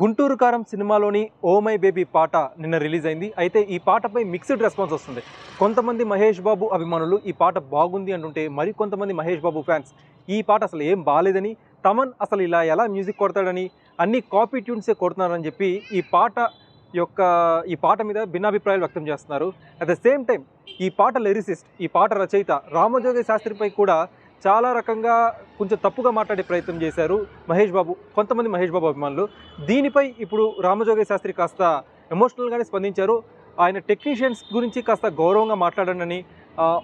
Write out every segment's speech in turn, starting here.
గుంటూరు కారం సినిమాలోని oh my baby పాట నిన్న రిలీజ్ అయింది. అయితే ఈ పాటపై మిక్స్డ్ రెస్పాన్స్ వస్తుంది. కొంతమంది మహేష్ బాబు అభిమానులు ఈ పాట బాగుంది అంటుంటే మరి కొంతమంది మహేష్ బాబు ఫ్యాన్స్ ఈ పాట అసలు ఏం బాగాలేదని తమన్ అసలు ఇలా ఎలా మ్యూజిక్ కొడతాడని అన్ని కాపీ ట్యూన్సే కొడుతున్నారని చెప్పి ఈ పాట యొక్క ఈ పాట మీద భిన్నాభిప్రాయాలు వ్యక్తం చేస్తున్నారు. అట్ ద సేమ్ టైం ఈ పాట లిరిసిస్ట్ ఈ పాట రచయిత రామజోగి శాస్త్రిపై కూడా చాలా రకంగా కొంచెం తప్పుగా మాట్లాడే ప్రయత్నం చేశారు మహేష్ బాబు కొంతమంది మహేష్ బాబు అభిమానులు. దీనిపై ఇప్పుడు రామజోగి శాస్త్రి కాస్త ఎమోషనల్గానే స్పందించారు. ఆయన టెక్నీషియన్స్ గురించి కాస్త గౌరవంగా మాట్లాడనని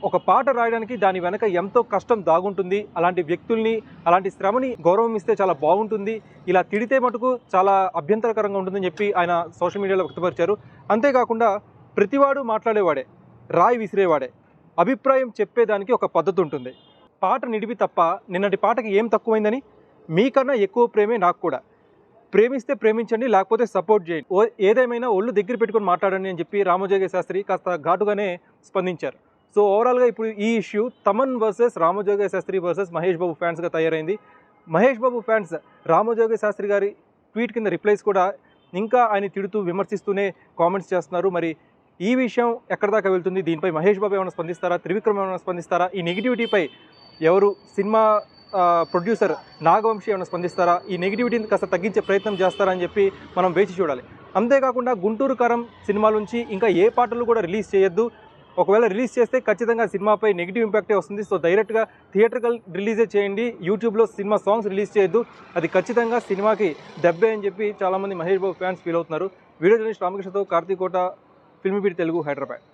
ఒక పాట రాయడానికి దాని వెనక ఎంతో కష్టం దాగుంటుంది. అలాంటి వ్యక్తుల్ని అలాంటి శ్రమని గౌరవం ఇస్తే చాలా బాగుంటుంది. ఇలా తిడితే మటుకు చాలా అభ్యంతరకరంగా ఉంటుందని చెప్పి ఆయన సోషల్ మీడియాలో వ్యక్తపరిచారు. అంతేకాకుండా ప్రతివాడు మాట్లాడేవాడే రాయి విసిరేవాడే. అభిప్రాయం చెప్పేదానికి ఒక పద్ధతి ఉంటుంది. పాట నిడివి తప్ప నిన్నటి పాటకి ఏం తక్కువైందని మీకన్నా ఎక్కువ ప్రేమే నాకు కూడా. ప్రేమిస్తే ప్రేమించండి లేకపోతే సపోర్ట్ చేయండి. ఓ ఏదేమైనా ఒళ్ళు దగ్గర పెట్టుకొని మాట్లాడండి అని చెప్పి రామజోగి శాస్త్రి కాస్త ఘాటుగానే స్పందించారు. సో ఓవరాల్గా ఇప్పుడు ఈ issue Thaman versus Ramajogi Sastry versus Mahesh Babu ఫ్యాన్స్గా తయారైంది. మహేష్ బాబు ఫ్యాన్స్ రామజోగి శాస్త్రి గారి ట్వీట్ కింద రిప్లైస్ కూడా ఇంకా ఆయన తిడుతూ విమర్శిస్తూనే కామెంట్స్ చేస్తున్నారు. మరి ఈ విషయం ఎక్కడి దాకా వెళ్తుంది? దీనిపై మహేష్ బాబు ఏమైనా స్పందిస్తారా? త్రివిక్రమ్ ఏమైనా స్పందిస్తారా? ఈ నెగిటివిటీపై ఎవరు సినిమా ప్రొడ్యూసర్ నాగవంశీ ఏమైనా స్పందిస్తారా? ఈ నెగిటివిటీని కాస్త తగ్గించే ప్రయత్నం చేస్తారా అని చెప్పి మనం వేచి చూడాలి. అంతేకాకుండా గుంటూరు కరం సినిమా నుంచి ఇంకా ఏ పాటలు కూడా రిలీజ్ చేయొద్దు. ఒకవేళ రిలీజ్ చేస్తే ఖచ్చితంగా సినిమాపై నెగిటివ్ ఇంపాక్టే వస్తుంది. సో డైరెక్ట్గా థియేటర్కల్ రిలీజే చేయండి. యూట్యూబ్లో సినిమా సాంగ్స్ రిలీజ్ చేయొద్దు. అది ఖచ్చితంగా సినిమాకి దెబ్బే అని చెప్పి చాలామంది మహేష్ బాబు ఫ్యాన్స్ ఫీల్ అవుతున్నారు. వీడియో జర్నలిస్ట్ రామకృష్ణతో కార్తీకోట ఫిల్మ్ బీట్ తెలుగు హైదరాబాద్.